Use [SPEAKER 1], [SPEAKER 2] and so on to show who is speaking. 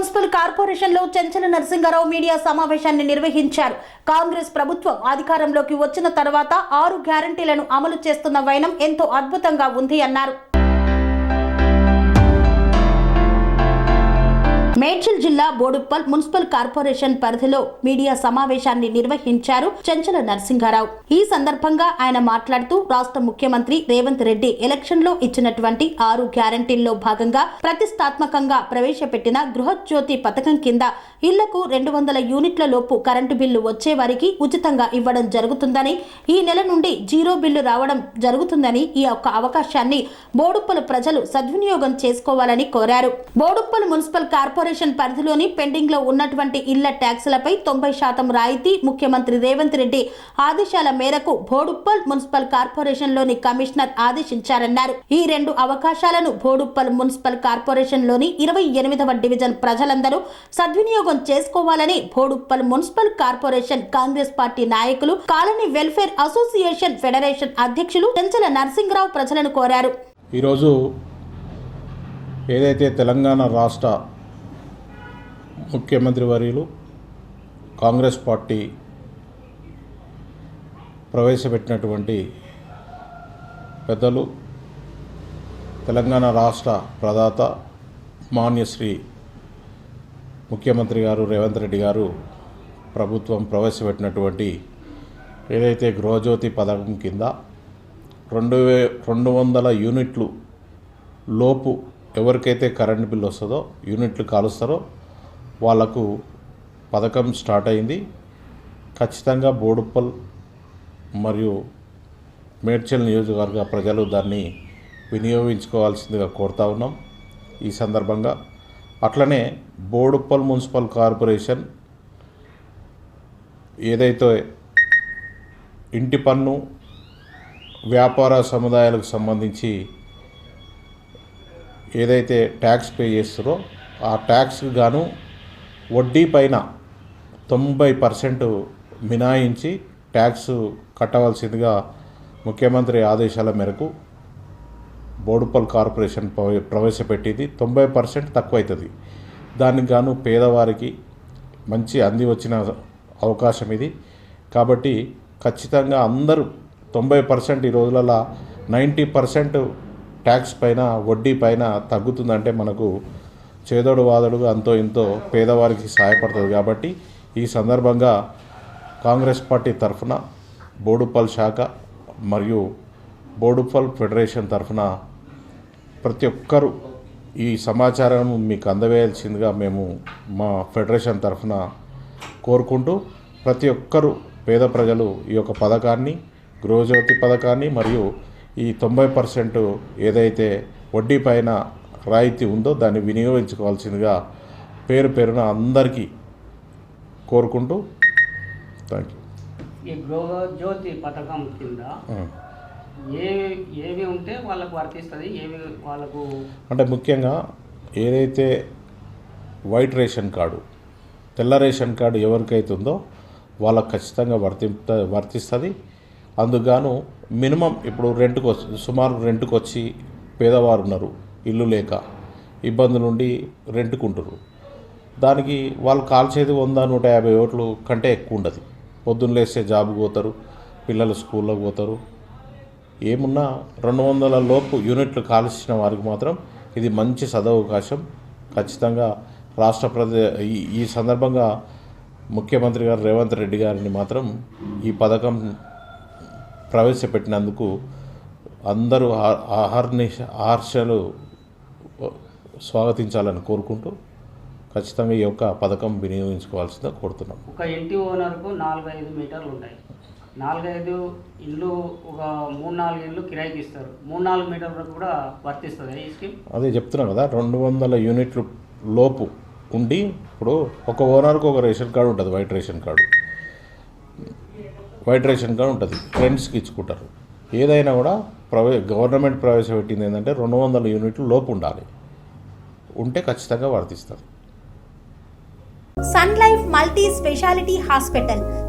[SPEAKER 1] Municipal కార్పొరేషన్లో చెంచల Narasimha Rao media సమావేశాన్ని నిర్వహించారు. కాంగ్రెస్ ప్రభుత్వం అధికారంలోకి వచ్చిన తర్వాత ఆరు గ్యారంటీలను అమలు చేస్తున్న వైనం ఎంతో అద్భుతంగా ఉంది అన్నారు. మేడ్చల్ జిల్లా బోడుప్పల్ మున్సిపల్ కార్పొరేషన్ పరిధిలో మీడియా సమావేశాన్ని నిర్వహించారు చెంచల నరసింహారావు. ఈ సందర్భంగా ఆయన మాట్లాడుతూ రాష్ట్ర ముఖ్యమంత్రి రేవంత్ రెడ్డి ఎలక్షన్లో ఇచ్చినటువంటి ఆరు గ్యారంటీల్లో భాగంగా ప్రతిష్టాత్మకంగా ప్రవేశపెట్టిన గృహజ్యోతి పథకం కింద ఇళ్ళకు రెండు వందల యూనిట్ల లోపు కరెంటు బిల్లు వచ్చే వారికి ఉచితంగా ఇవ్వడం జరుగుతుందని ఈ నెల నుండి జీరో బిల్లు రావడం జరుగుతుందని ఈ యొక్క అవకాశాన్ని బోడుప్పల ప్రజలు సద్వినియోగం చేసుకోవాలని కోరారు. బోడుప్పల్ మున్సిపల్ కార్పొరేషన్ పరిధిలోని పెండింగ్లో ఉన్నటువంటి ఇళ్ళ ట్యాక్సులపై తొంభై శాతం రాయితీ ముఖ్యమంత్రి రేవంత్ రెడ్డి ఆదేశాల మేరకు బోడుప్పల్ మున్సిపల్ కార్పొరేషన్లోని కమిషనర్ ఆదేశించారన్నారు. ఈ రెండు అవకాశాలను బోడుప్పల్ మున్సిపల్ కార్పొరేషన్లోని ఇరవై ఎనిమిదవ డివిజన్ ప్రజలందరూ సద్వినియోగం చేసుకోవాలని Boduppal municipal corporation Congress party నాయకులు కాలనీ వెల్ఫేర్ అసోసియేషన్ ఫెడరేషన్ అధ్యక్షులు చెంచల నరసింహరావు ప్రజలను కోరారు.
[SPEAKER 2] ఈరోజు ఏదైతే తెలంగాణ రాష్ట్ర ముఖ్యమంత్రి వర్యులు కాంగ్రెస్ పార్టీ ప్రవేశపెట్టినటువంటి పెద్దలు తెలంగాణ రాష్ట్ర ప్రదాత మాన్యశ్రీ ముఖ్యమంత్రి గారు రేవంత్ రెడ్డి గారు ప్రభుత్వం ప్రవేశపెట్టినటువంటి ఏదైతే గృహజ్యోతి పథకం కింద రెండు వే రెండు వందల యూనిట్లు లోపు ఎవరికైతే కరెంట్ బిల్ వస్తుందో యూనిట్లు కాలుస్తారో వాళ్ళకు పథకం స్టార్ట్ అయింది. ఖచ్చితంగా బోడుప్పల్ మరియు మేడ్చల్ నియోజకవర్గ ప్రజలు దాన్ని వినియోగించుకోవాల్సిందిగా కోరుతా ఉన్నాం. ఈ సందర్భంగా అట్లనే బోడుప్పల్ మున్సిపల్ కార్పొరేషన్ ఏదైతే ఇంటి పన్ను వ్యాపార సముదాయాలకు సంబంధించి ఏదైతే ట్యాక్స్ పే చేస్తారో ఆ ట్యాక్స్కి గాను వడ్డీ పైన తొంభై పర్సెంట్ మినాయించి ట్యాక్స్ కట్టవలసిందిగా ముఖ్యమంత్రి ఆదేశాల మేరకు బోడుపల్ కార్పొరేషన్ ప్రవేశపెట్టింది. తొంభై పర్సెంట్ తక్కువ అవుతుంది దానికి గాను పేదవారికి మంచి అంది వచ్చిన అవకాశం ఇది. కాబట్టి ఖచ్చితంగా అందరూ తొంభై పర్సెంట్ ఈ రోజులలో నైంటీ పర్సెంట్ ట్యాక్స్ పైన వడ్డీ పైన తగ్గుతుందంటే మనకు చేదోడు వాదడుగా అంతో ఇంతో పేదవారికి సహాయపడుతుంది. కాబట్టి ఈ సందర్భంగా కాంగ్రెస్ పార్టీ తరఫున బోడుపల్ శాఖ మరియు బోడుపల్ ఫెడరేషన్ తరఫున ప్రతి ఒక్కరూ ఈ సమాచారం మీకు అందవేయాల్సిందిగా మేము మా ఫెడరేషన్ తరఫున కోరుకుంటూ ప్రతి ఒక్కరూ పేద ప్రజలు ఈ యొక్క పథకాన్ని గృహజ్యోతి పథకాన్ని మరియు ఈ తొంభై పర్సెంట్ ఏదైతే వడ్డీ పైన రాయితీ ఉందో దాన్ని వినియోగించుకోవాల్సిందిగా పేరు పేరున అందరికీ కోరుకుంటూ థ్యాంక్
[SPEAKER 3] ఈ గృహ జ్యోతి పథకం కింద
[SPEAKER 2] యూ
[SPEAKER 3] ఏవి ఏవి ఉంటే వాళ్ళకు వర్తిస్తుంది ఏవి వాళ్ళకు
[SPEAKER 2] అంటే ముఖ్యంగా ఏదైతే వైట్ రేషన్ కార్డు తెల్ల రేషన్ కార్డు ఎవరికైతే ఉందో వాళ్ళకి ఖచ్చితంగా వర్తింప వర్తిస్తుంది. అందుకుగాను మినిమం ఇప్పుడు రెంట్కి వచ్చి సుమారు రెంట్కి వచ్చి పేదవారు ఉన్నారు ఇల్లు లేక ఇబ్బందులు నుండి రెంట్కుంటారు దానికి వాళ్ళు కాల్చేది వంద నూట యాభై ఓట్లు కంటే ఎక్కువ ఉండదు. పొద్దున్న లేస్తే జాబ్ పోతారు పిల్లలు స్కూల్లో పోతారు. ఏమున్నా రెండు వందల లోపు యూనిట్లు కాల్చిన వారికి మాత్రం ఇది మంచి సదవకాశం. ఖచ్చితంగా రాష్ట్ర ప్రదే ఈ ఈ సందర్భంగా ముఖ్యమంత్రి గారు రేవంత్ రెడ్డి గారిని మాత్రం ఈ పథకం ప్రవేశపెట్టినందుకు అందరూ ఆహర్ని ఆహర్షలు స్వాగతించాలని కోరుకుంటూ ఖచ్చితంగా ఈ యొక్క పథకం వినియోగించుకోవాల్సిందిగా కోరుతున్నాం.
[SPEAKER 3] ఒక ఇంటి ఓనర్కు నాలుగైదు మీటర్లు ఉంటాయి. నాలుగైదు ఇల్లు ఒక మూడు నాలుగు ఇల్లు కిరాయికి ఇస్తారు. మూడు నాలుగు మీటర్ల వరకు కూడా వర్తిస్తుంది ఈ స్కీమ్?
[SPEAKER 2] అదే చెప్తున్నాం కదా రెండు వందల యూనిట్లు లోపు ఉండి ఇప్పుడు ఒక ఓనర్కి ఒక రేషన్ కార్డు ఉంటుంది white ration card. White ration card ఉంటుంది ఫ్రెండ్స్కి ఇచ్చుకుంటారు. ఏదైనా కూడా ప్రవే గవర్నమెంట్ ప్రవేశపెట్టింది ఏంటంటే రెండు వందల యూనిట్లు లోపు ఉండాలి. ఉంటే ఖచ్చితంగా వర్తిస్తారు
[SPEAKER 1] sun life multi speciality hospital